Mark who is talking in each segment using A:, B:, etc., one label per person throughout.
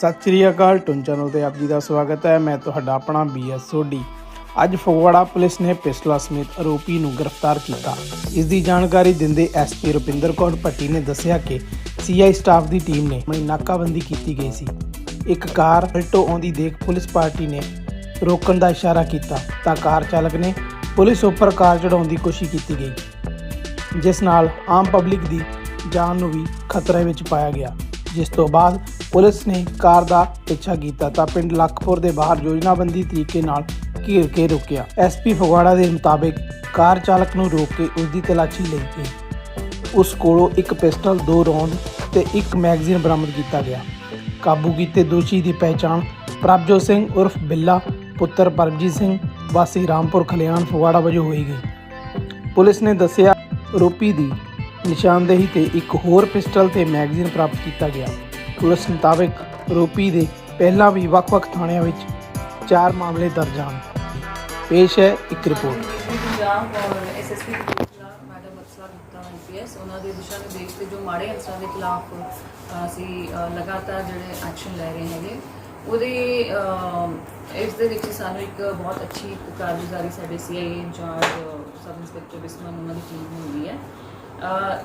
A: ਸਤਿ ਸ੍ਰੀ ਅਕਾਲ ਟੁਨ channel ਤੇ ਆਪ ਜੀ ਦਾ ਸਵਾਗਤ ਹੈ। ਮੈਂ ਤੁਹਾਡਾ ਆਪਣਾ ਬੀਐਸ ਸੋਢੀ। ਅੱਜ ਫਗਵਾੜਾ ਪੁਲਿਸ ਨੇ ਪਿਸਟਲਾ ਸਮੇਤ ਆਰੋਪੀ ਨੂੰ ਗ੍ਰਿਫਤਾਰ ਕੀਤਾ। ਇਸ ਦੀ ਜਾਣਕਾਰੀ ਦਿੰਦੇ ਐਸਪੀ ਰੁਪਿੰਦਰ ਕੌਰ ਭੱਟੀ ਨੇ ਦੱਸਿਆ ਕਿ ਸੀਆਈ ਸਟਾਫ ਦੀ ਟੀਮ ਨੇ ਆਪਣੀ ਨਾਕਾਬੰਦੀ ਕੀਤੀ ਗਈ ਸੀ। ਇੱਕ ਕਾਰ ਅਲਟੋ ਆਉਂਦੀ ਦੇਖ ਪੁਲਿਸ ਪਾਰਟੀ ਨੇ ਰੋਕਣ ਦਾ ਇਸ਼ਾਰਾ ਕੀਤਾ ਤਾਂ ਕਾਰ ਚਾਲਕ ਨੇ ਪੁਲਿਸ ਉੱਪਰ ਕਾਰ ਚੜਾਉਣ ਦੀ ਕੋਸ਼ਿਸ਼ ਕੀਤੀ ਗਈ, ਜਿਸ ਨਾਲ ਆਮ ਪਬਲਿਕ ਦੀ ਜਾਨ ਨੂੰ ਵੀ ਖਤਰੇ ਵਿੱਚ ਪਾਇਆ ਗਿਆ। ਜਿਸ ਤੋਂ ਬਾਅਦ ਪੁਲਿਸ ਨੇ ਕਾਰ ਦਾ ਪਿੱਛਾ ਕੀਤਾ ਤਾਂ ਪਿੰਡ ਲੱਖਪੁਰ ਦੇ ਬਾਹਰ ਯੋਜਨਾਬੰਦੀ ਤਰੀਕੇ ਨਾਲ ਘੇਰ ਕੇ ਰੋਕਿਆ। ਐਸਪੀ ਫਗਵਾੜਾ ਦੇ ਮੁਤਾਬਿਕ ਕਾਰ ਚਾਲਕ ਨੂੰ ਰੋਕ ਕੇ ਉਸ ਦੀ ਤਲਾਸ਼ੀ ਲਈ ਗਈ। ਉਸ ਕੋਲੋਂ ਇੱਕ ਪਿਸਟਲ, ਦੋ ਰੌਂਦ ਤੇ ਇੱਕ ਮੈਗਜ਼ੀਨ ਬਰਾਮਦ ਕੀਤਾ ਗਿਆ। ਕਾਬੂ ਕੀਤੇ ਦੋਸ਼ੀ ਦੀ ਪਹਿਚਾਣ ਪ੍ਰਭਜੋਤ ਸਿੰਘ ਉਰਫ ਬਿੱਲਾ, ਪੁੱਤਰ ਪਰਮਜੀਤ ਸਿੰਘ, ਵਾਸੀ ਰਾਮਪੁਰ, ਖਲਿਆਣ ਫਗਵਾੜਾ ਵਜੋਂ ਹੋਈ ਗਈ। ਪੁਲਿਸ ਨੇ ਦੱਸਿਆ, ਆਰੋਪੀ ਦੀ ਨਿਸ਼ਾਨਦੇਹੀ ਤੇ ਇੱਕ ਹੋਰ ਪਿਸਟਲ ਤੇ ਮੈਗਜ਼ੀਨ ਪ੍ਰਾਪਤ ਕੀਤਾ ਗਿਆ। ਪੁਲਿਸ ਮੁਤਾਬਕ ਆਰੋਪੀ ਦੇ ਪਹਿਲਾਂ ਵੀ ਵੱਖ-ਵੱਖ ਥਾਣਿਆਂ ਵਿੱਚ ਚਾਰ ਮਾਮਲੇ ਦਰਜ ਹਨ। ਪੇਸ਼ ਹੈ ਇੱਕ ਰਿਪੋਰਟ।
B: ਪੰਜਾਬ ਔਰ ਐਸਐਸਪੀ ਮੈਡਮ ਅਕਸਰ ਗੁਪਤਾ ਆਈਪੀਐਸ ਉਹਨਾਂ ਦੇ ਦਿਸ਼ਾ ਨਿਰਦੇਸ਼ ਤੇ ਜੋ ਮਾੜੇ ਅਨਸਰਾਂ ਦੇ ਖਿਲਾਫ ਅਸੀਂ ਲਗਾਤਾਰ ਜਿਹੜੇ ਐਕਸ਼ਨ ਲੈ ਰਹੇ ਹੈਗੇ, ਉਹਦੇ ਇਸ ਦੇ ਵਿੱਚ ਸਾਨੂੰ ਇੱਕ ਬਹੁਤ ਅੱਛੀ ਕਾਰਗੁਜ਼ਾਰੀ ਸਾਡੇ CIA incharge sub inspector Bisman ਉਹਨਾਂ ਦੀ ਟੀਮ ਨੂੰ ਮਿਲੀ ਹੈ।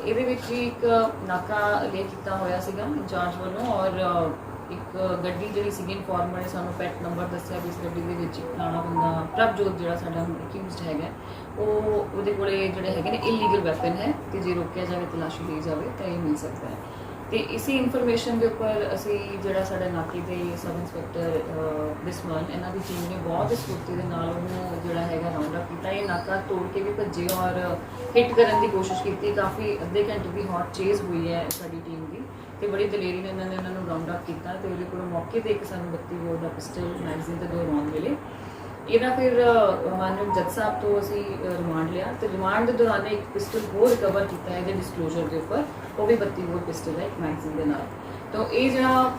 B: ਇਹਦੇ ਵਿੱਚ ਇੱਕ ਨਾਕਾ ਲੇ ਕੀਤਾ ਹੋਇਆ ਸੀਗਾ ਇੰਚਾਰਜ ਵੱਲੋਂ ਔਰ ਇੱਕ ਗੱਡੀ ਜਿਹੜੀ ਸੀਗੀ ਇਨਫੋਰਮਰ ਨੇ ਸਾਨੂੰ ਪੈਟ ਨੰਬਰ ਦੱਸਿਆ ਵੀ ਇਸ ਗੱਡੀ ਦੇ ਵਿੱਚ ਇੱਕ ਬੰਦਾ ਪ੍ਰਭਜੋਤ ਜਿਹੜਾ ਸਾਡਾ ਅਕਿਊਜ਼ਡ ਹੈਗਾ, ਉਹ ਉਹਦੇ ਕੋਲੇ ਜਿਹੜੇ ਹੈਗੇ ਨੇ ਇਲੀਗਲ ਵੈਪਨ ਹੈ ਤੇ ਜੇ ਰੋਕਿਆ ਜਾਵੇ, ਤਲਾਸ਼ੀ ਲਈ ਜਾਵੇ ਤਾਂ ਇਹ ਮਿਲ ਸਕਦਾ ਹੈ। ਤੇ ਇਸੇ ਇਨਫੋਰਮੇਸ਼ਨ ਦੇ ਉੱਪਰ ਅਸੀਂ ਜਿਹੜਾ ਸਾਡਾ ਨਾਕੀ ਦੇ ਸਬ ਇੰਸਪੈਕਟਰ ਅਹ, ਇਹਨਾਂ ਦੀ ਟੀਮ ਨੇ ਬਹੁਤ ਹੀ ਦੇ ਨਾਲ ਉਹਨੂੰ ਜਿਹੜਾ ਹੈਗਾ ਰਾਉਂਡ ਅਪ ਕੀਤਾ। ਇਹ ਨਾਕਾ ਤੋੜ ਕੇ ਵੀ ਭੱਜੇ ਔਰ ਹਿੱਟ ਕਰਨ ਦੀ ਕੋਸ਼ਿਸ਼ ਕੀਤੀ। ਕਾਫੀ ਅੱਧੇ ਘੰਟੇ ਦੀ ਹੌਟ ਚੇਜ਼ ਹੋਈ ਹੈ ਸਾਡੀ ਟੀਮ ਦੀ ਤੇ ਬੜੀ ਦਲੇਰੀ ਨਾਲ ਇਹਨਾਂ ਨੇ ਉਹਨਾਂ ਨੂੰ ਰਾਉਂਡ ਅਪ ਕੀਤਾ ਤੇ ਉਹਦੇ ਕੋਲੋਂ ਮੌਕੇ ਤੇ ਇੱਕ ਸਾਨੂੰ 32 ਬੋਰ ਦਾ ਪਿਸਟਲ ਮੈਗਜ਼ੀਨ ਤੇ ਦੋ ਰੌਂਦ ਮਿਲੇ। ਇਹਦਾ ਫਿਰ ਅ, ਮਾਨਯੋਗ ਜੱਜ ਸਾਹਿਬ ਤੋਂ ਅਸੀਂ ਰਿਮਾਂਡ ਲਿਆ ਤੇ ਰਿਮਾਂਡ ਦੇ ਦੌਰਾਨ ਇੱਕ ਪਿਸਟਲ ਹੋਰ ਰਿਕਵਰ ਕੀਤਾ ਹੈ ਇਹਦੇ ਡਿਸਕਲੋਜ਼ਰ ਦੇ ਉੱਪਰ। ਉਹ ਵੀ 32 ਹੋਰ ਪਿਸਟਲ ਹੈ ਇੱਕ ਮੈਗਜ਼ੀਨ ਦੇ ਨਾਲ। ਤਾਂ ਇਹ ਜਿਹੜਾ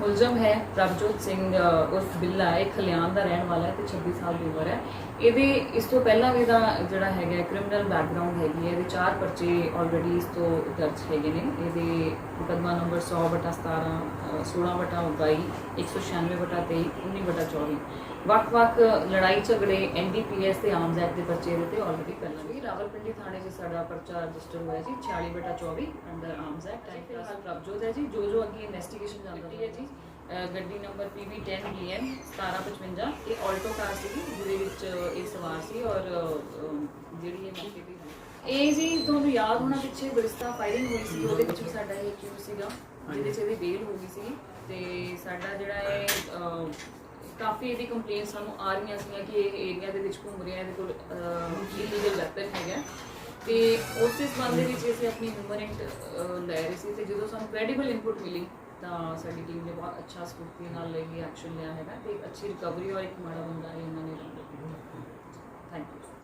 B: ਮੁਲਜ਼ਮ ਹੈ ਪ੍ਰਭਜੋਤ ਸਿੰਘ ਉਸ ਬਿੱਲਾ ਹੈ ਇਹ ਖਲਿਆਣ ਦਾ ਰਹਿਣ ਵਾਲਾ ਹੈ ਤੇ 26 ਸਾਲ ਦੀ ਉਮਰ ਹੈ। ਇਹਦੇ ਇਸ ਤੋਂ ਪਹਿਲਾਂ ਵੀ ਇਹਦਾ ਜਿਹੜਾ ਹੈਗਾ ਕ੍ਰਿਮੀਨਲ ਬੈਕਗ੍ਰਾਉਂਡ ਹੈਗੀ ਹੈ। ਇਹਦੇ ਚਾਰ ਪਰਚੇ ਆਲਰੇਡੀ ਇਸ ਤੋਂ ਦਰਜ ਹੈਗੇ ਨੇ। ਇਹਦੇ ਮੁਕੱਦਮਾ ਨੰਬਰ 100 ਬਟਾ 17 ਅ, 16 ਬਟਾ 22 196 ਬਟਾ 23 19 ਬਟਾ 24 ਵੱਖ-ਵੱਖ ਲੜਾਈ ਝਗੜੇ ਐਨਡੀਪੀਐਸ ਤੇ ਆਰਮਸ ਐਕਟ ਦੇ ਪਰਚੇ ਇਹਦੇ ਤੇ ਆਲਰੇਡੀ ਪਹਿਲਾਂ ਵੀ। ਰਾਵਲਪਿੰਡੀ ਥਾਣੇ 'ਚ ਸਾਡਾ ਪਰਚਾ ਰਜਿਸਟਰ ਹੋਇਆ ਜੀ 46 ਬਟਾ 24 ਅੰਡਰ ਆਰਮਸ ਐਕਟ ਟਾਈਮ ਫਿਲਹਾਲ ਪ੍ਰਭਜੋਤ ਹੈ ਜੀ ਜੋ ਜੋ ਅੱਗੇ ਇਨਵੈਸਟੀਗੇਸ਼ਨ ਚੱਲਦੀ ਹੈ ਜੀ ਗੱਡੀ ਨੰਬਰ PB10 BM 1755 ਇਹ ਆਲਟੋ ਕਾਰ ਸੀ ਜਿਹਦੇ ਵਿੱਚ ਇਹ ਸਵਾਰ ਸੀ ਔਰ ਜਿਹੜੀ ਇਹ ਮੌਕੇ ਦੀ ਇਹ ਜੀ ਤੁਹਾਨੂੰ ਯਾਦ ਹੋਣਾ ਪਿੱਛੇ ਬਰਿਸਤਾ ਫਾਇਰਿੰਗ ਹੋਈ ਸੀ ਉਹਦੇ ਵਿੱਚ ਸਾਡਾ ਇਹ ਕਿਉਂ ਸੀਗਾ ਜਿਹਦੇ 'ਚ ਇਹਦੀ ਬੇਲ ਹੋ ਗਈ ਸੀ ਤੇ ਸਾਡਾ ਜਿਹੜਾ ਇਹ ਕਾਫੀ ਇਹਦੀ ਕੰਪਲੇਂਟ ਸਾਨੂੰ ਆ ਰਹੀਆਂ ਸੀਗੀਆਂ ਕਿ ਇਹ ਏਰੀਆ ਦੇ ਵਿੱਚ ਘੁੰਮ ਰਿਹਾ, ਇਹਦੇ ਕੋਲ ਇਲੀਗਲ ਵੈਪਨ ਹੈਗਾ। ਤੇ ਉਸੇ ਸੰਬੰਧ ਦੇ ਵਿੱਚ ਅਸੀਂ ਆਪਣੀ ਮੂਵਮੈਂਟ ਲੈ ਰਹੇ ਸੀ ਤੇ ਜਦੋਂ ਸਾਨੂੰ ਕ੍ਰੈਡੀਬਲ ਇਨਪੁਟ ਮਿਲੀ, ਤਾਂ ਸਾਡੀ ਟੀਮ ਨੇ ਬਹੁਤ ਅੱਛਾ ਸਫੂਰਤੀ ਨਾਲ ਲਈ ਐਕਸ਼ਨ ਲਿਆ ਹੈਗਾ ਤੇ ਅੱਛੀ ਰਿਕਵਰੀ ਔਰ ਇੱਕ ਮਾੜਾ ਬੰਦਾ ਇਹਨਾਂ ਨੇ ਥੈਂਕ ਯੂ